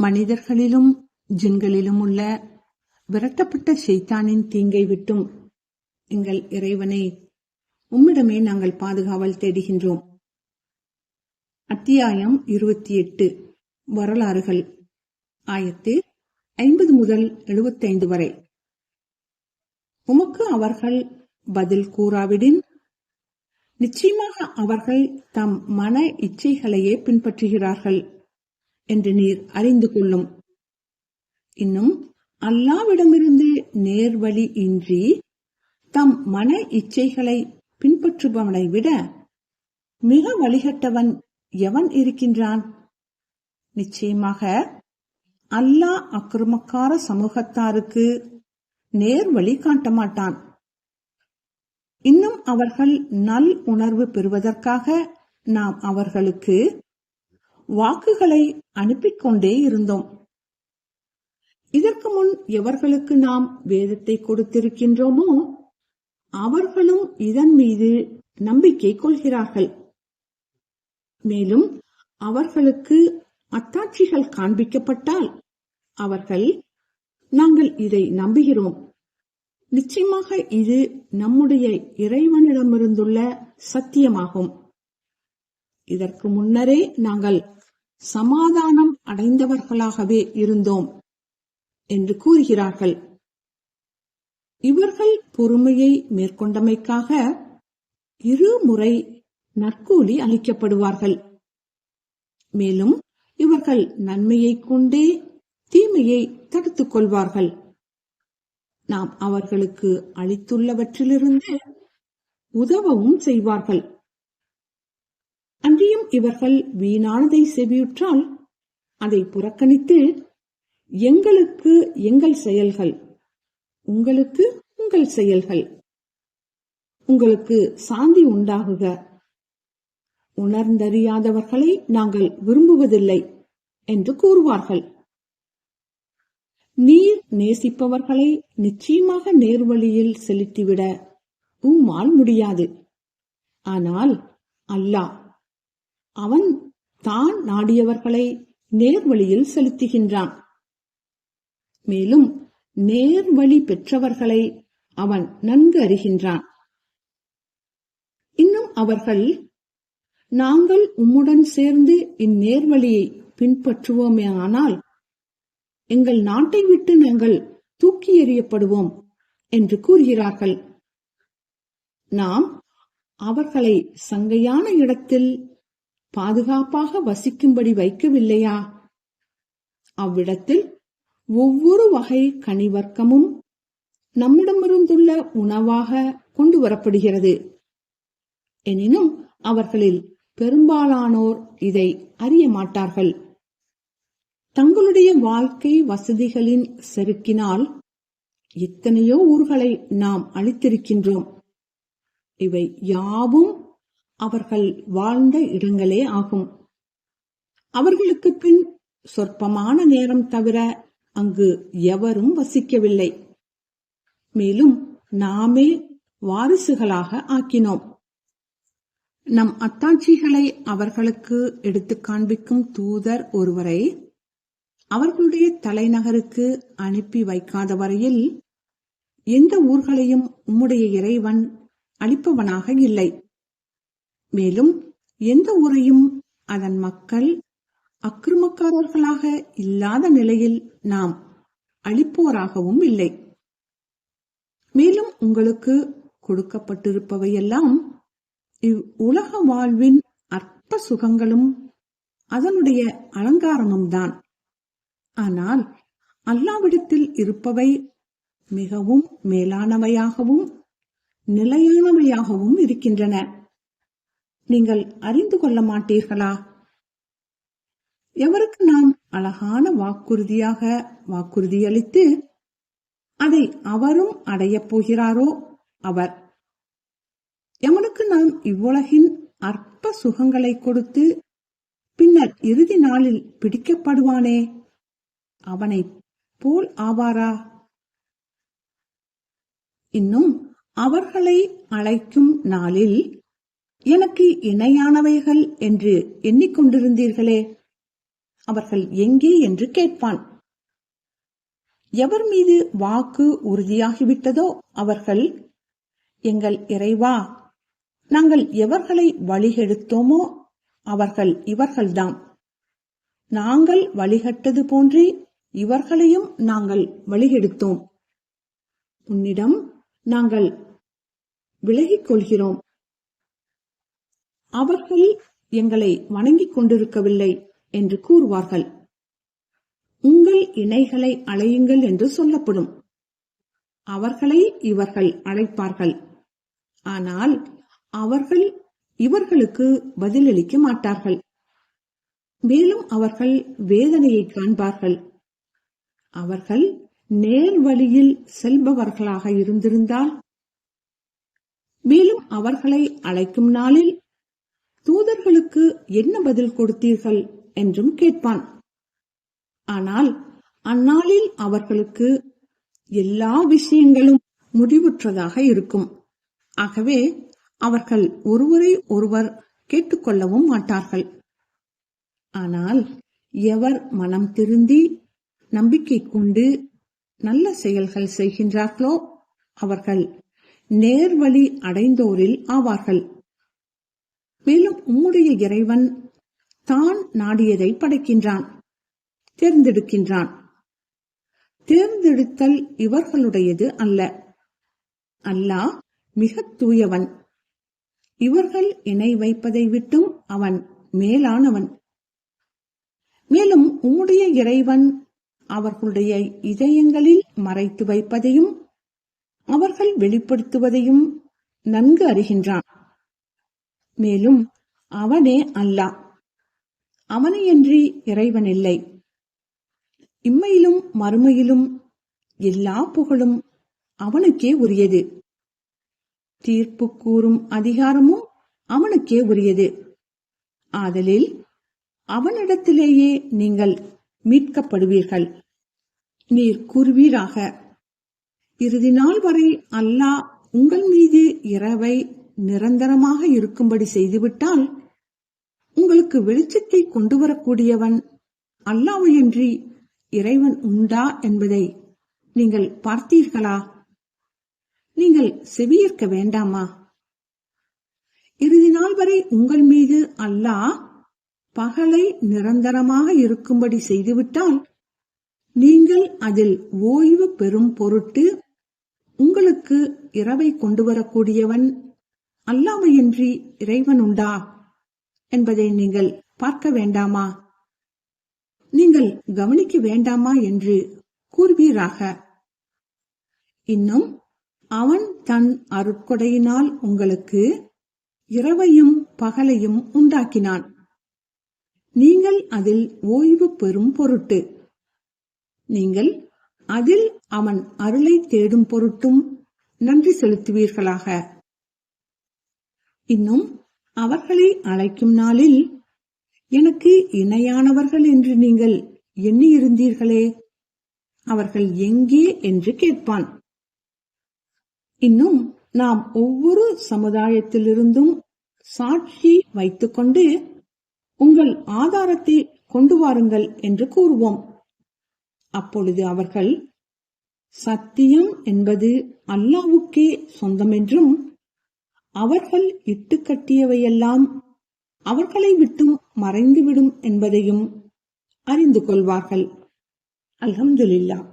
மனிதர்களிலும் ஜின்களிலும் உள்ள விரட்டப்பட்ட சைத்தானின் தீங்கை விட்டும் எங்கள் இறைவனை உம்மிடமே நாங்கள் பாதுகாவல் தேடுகின்றோம். அத்தியாயம் இருபத்தி எட்டு வரலாறுகள். ஆயத்து ஐம்பது முதல் எழுபத்தைந்து வரை. உமக்கு அவர்கள் பதில் கூறாவிடின்? நிச்சயமாக அவர்கள் தம் மன இச்சைகளையே பின்பற்றுகிறார்கள். என்று நீர் அறிந்து கொள்ளும். இன்னும் அல்லாவிடமிருந்து நேர்வழி இன்றி தம் மன இச்சைகளை பின்பற்றுபவனை விட மிக வழிகட்டவன் எவன் இருக்கின்றான்? நிச்சயமாக அல்லாஹ் அக்கிரமக்கார சமூகத்தாருக்கு நேர் வழி காட்ட மாட்டான். இன்னும் அவர்கள் நல் உணர்வு பெறுவதற்காக நாம் அவர்களுக்கு வாக்குகளை அனுப்பிக் கொண்டே இருந்தோம். இதற்கு முன் எவர்களுக்கு நாம் வேதத்தை கொடுத்திருக்கின்றோமோ அவர்களும் இதன் மீது நம்பிக்கை கொள்கிறார்கள். மேலும் அவர்களுக்கு அத்தாட்சிகள் காண்பிக்கப்பட்டால் அவர்கள் நாங்கள் இதை நம்புகிறோம். நிச்சயமாக இது நம்முடைய இறைவனிடமிருந்துள்ள சத்தியமாகும். இதற்கு முன்னரே நாங்கள் சமாதானம் அடைந்தவர்களாகவே இருந்தோம் என்று கூறுகிறார்கள். இவர்கள் பொறுமையை மேற்கொண்டமைக்காக இருமுறை நற்கூலி அளிக்கப்படுவார்கள். மேலும் இவர்கள் நன்மையை கொண்டே தீமையை தடுத்துக் கொள்வார்கள். நாம் அவர்களுக்கு அளித்துள்ளவற்றிலிருந்து உதவவும் செய்வார்கள். இவர்கள் வீணானதை செவியுற்றால் அதை புறக்கணித்து எங்களுக்கு எங்கள் செயல்கள் உங்களுக்கு உங்கள் செயல்கள் உங்களுக்கு சாந்தி உண்டாகுக. உணர்ந்தறியாதவர்களை நாங்கள் விரும்புவதில்லை என்று கூறுவார்கள். நீர் நேசிப்பவர்களை நிச்சயமாக நேர்வழியில் செலுத்திவிட உம்மால் முடியாது. ஆனால் அல்லாஹ் அவன் தான் நாடியவர்களை நேர்வழியில் செலுத்துகின்றான். மேலும் நேர்வழி பெற்றவர்களை அவன் நன்கு அறிகின்றான். இன்னும் அவர்கள் நாங்கள் உம்முடன் சேர்ந்து இந்நேர்வழியை பின்பற்றுவோமேயானால் எங்கள் நாட்டை விட்டு நாங்கள் தூக்கி எறியப்படுவோம் என்று கூறுகிறார்கள். நாம் அவர்களை சங்கையான இடத்தில் பாதுகாப்பாக வசிக்கும்படி வைக்கவில்லையா? அவ்விடத்தில் ஒவ்வொரு வகை கனிவர்க்கமும் நம்மிடமிருந்துள்ள உணவாக கொண்டு வரப்படுகிறது. எனினும் அவர்களில் பெரும்பாலானோர் இதை அறிய மாட்டார்கள். தங்களுடைய வாழ்க்கை வசதிகளின் செருக்கினால் எத்தனையோ ஊர்களை நாம் அளித்திருக்கின்றோம் இவை யாவும் அவர்கள் வாழ்ந்த இடங்களே ஆகும். அவர்களுக்கு பின் சொற்பமான நேரம் தவிர அங்கு எவரும் வசிக்கவில்லை. மேலும் நாமே வாரிசுகளாக ஆக்கினோம். நம் அத்தாட்சிகளை அவர்களுக்கு எடுத்து காண்பிக்கும் தூதர் ஒருவரை அவர்களுடைய தலைநகருக்கு அனுப்பி வைக்காத வரையில் எந்த ஊர்களையும் உம்முடைய இறைவன் அளிப்பவனாக இல்லை. மேலும் எந்த ஊரையும் அதன் மக்கள் அக்கிரமக்காரர்களாக இல்லாத நிலையில் நாம் அளிப்போராகவும் இல்லை. மேலும் உங்களுக்கு கொடுக்கப்பட்டிருப்பவையெல்லாம் இவ் உலக வாழ்வின் அற்ப சுகங்களும் அதனுடைய அலங்காரமும் தான் ஆனால் அல்லாவிடத்தில் இருப்பவை மிகவும் மேலானவையாகவும் நிலையானவையாகவும் இருக்கின்றன. நீங்கள் அறிந்து கொள்ள மாட்டீர்களா? எவருக்கு நாம் அழகான வாக்குறுதியாக வாக்குறுதியளித்து அதை அவரும் அடையப் போகிறாரோ? அவர் எவனுக்கு நாம் இவ்வுலகின் அற்ப சுகங்களை கொடுத்து பின்னர் இறுதி நாளில் பிடிக்கப்படுவானே? அவனை போல் ஆவாரா? இன்னும் அவர்களை அழைக்கும் நாளில் எனக்கு இணையானவைகள் என்று எண்ணிக்கொண்டிருந்தீர்களே. அவர்கள் எங்கே என்று கேட்பான். எவர் மீது வாக்கு உறுதியாகிவிட்டதோ அவர்கள் எங்கள் இறைவா நாங்கள் எவர்களை வழிகெடுத்தோமோ அவர்கள் இவர்கள்தாம். நாங்கள் வழிகட்டது போன்றே இவர்களையும் நாங்கள் வழிகெடுத்தோம். உன்னிடம் நாங்கள் விலகிக் கொள்கிறோம் அவர்கள் எங்களை வணங்கிக் கொண்டிருக்கவில்லை என்று கூறுவார்கள். உங்கள் இணைகளை அழையுங்கள் என்று சொல்லப்படும். அவர்களை இவர்கள் அழைப்பார்கள். ஆனால் அவர்கள் இவர்களுக்கு பதிலளிக்க மாட்டார்கள். மேலும் அவர்கள் வேதனையை காண்பார்கள். அவர்கள் நேர் வழியில் செல்பவர்களாக இருந்திருந்தால் மேலும் அவர்களை அழைக்கும் நாளில் தூதர்களுக்கு என்ன பதில் கொடுத்தீர்கள் என்றும் கேட்பான். ஆனால் அந்நாளில் அவர்களுக்கு எல்லா விஷயங்களும் முடிவுற்றதாக இருக்கும். ஆகவே அவர்கள் ஒருவரை ஒருவர் கேட்டுக்கொள்ளவும் மாட்டார்கள். ஆனால் எவர் மனம் திருந்தி நம்பிக்கை கொண்டு நல்ல செயல்கள் செய்கின்றார்களோ அவர்கள் நேர்வழி அடைந்தோரில் ஆவார்கள். மேலும் உம்முடைய இறைவன் தான் நாடியதை படைக்கின்றான் தேர்ந்தெடுக்கின்றான். தேர்ந்தெடுத்தல் இவர்களுடையது அல்ல. அல்லாஹ் மிக தூயவன். இவர்கள் இணை வைப்பதை விட்டும் அவன் மேலானவன். மேலும் உம்முடைய இறைவன் அவர்களுடைய இதயங்களில் மறைத்து வைப்பதையும் அவர்கள் வெளிப்படுத்துவதையும் நன்கு அறிகின்றான். மேலும் அவனே அல்லாஹ் அவனையன்றி இறைவன் இல்லை இம்மையிலும் மறுமையிலும் எல்லா புகழும் அவனுக்கே உரியது. தீர்ப்பு கூறும் அதிகாரமும் அவனுக்கே உரியது. ஆதலில் அவனிடத்திலேயே நீங்கள் மீட்கப்படுவீர்கள். நீர் கூறுவீராக. இறுதி நாள் வரை அல்லாஹ் உங்கள் மீது இரவை நிரந்தரமாக இருக்கும்படி செய்துவிட்டால் உங்களுக்கு வெளிச்சத்தை கொண்டு வரக்கூடியவன் அல்லாவையின்றி இறைவன் உண்டா என்பதை நீங்கள் பார்த்தீர்களா? நீங்கள் செவியேற்க வேண்டாமா? இறுதி நாள் வரை உங்கள் மீது அல்லாஹ் பகலை நிரந்தரமாக இருக்கும்படி செய்துவிட்டால் நீங்கள் அதில் ஓய்வு பெறும் பொருட்டு உங்களுக்கு இரவை கொண்டு வரக்கூடியவன் அல்லாமையின்றி இறைவன் உண்டா என்பதை நீங்கள் பார்க்க வேண்டாமா? நீங்கள் கவனிக்க வேண்டாமா என்று கூறுவீராக. இன்னும் அவன் தன் அருட்கொடையினால் உங்களுக்கு இரவையும் பகலையும் உண்டாக்கினான். நீங்கள் அதில் ஓய்வு பெறும் பொருட்டு. நீங்கள் அதில் அவன் அருளை தேடும் பொருட்டும் நன்றி செலுத்துவீர்களாக. இன்னும் அவர்களை அழைக்கும் நாளில் எனக்கு இணையானவர்கள் என்று நீங்கள் எண்ணியிருந்தீர்களே. அவர்கள் எங்கே என்று கேட்பான். இன்னும் நாம் ஒவ்வொரு சமுதாயத்திலிருந்தும் சாட்சி வைத்துக்கொண்டு உங்கள் ஆதாரத்தை கொண்டு வாருங்கள் என்று கூறுவோம். அப்பொழுது அவர்கள் சத்தியம் என்பது அல்லாவுக்கே சொந்தமென்றும் அவர்கள் இட்டு கட்டியவையெல்லாம் அவர்களை விட்டும் மறைந்துவிடும் என்பதையும் அறிந்து கொள்வார்கள். அல்ஹம்துலில்லா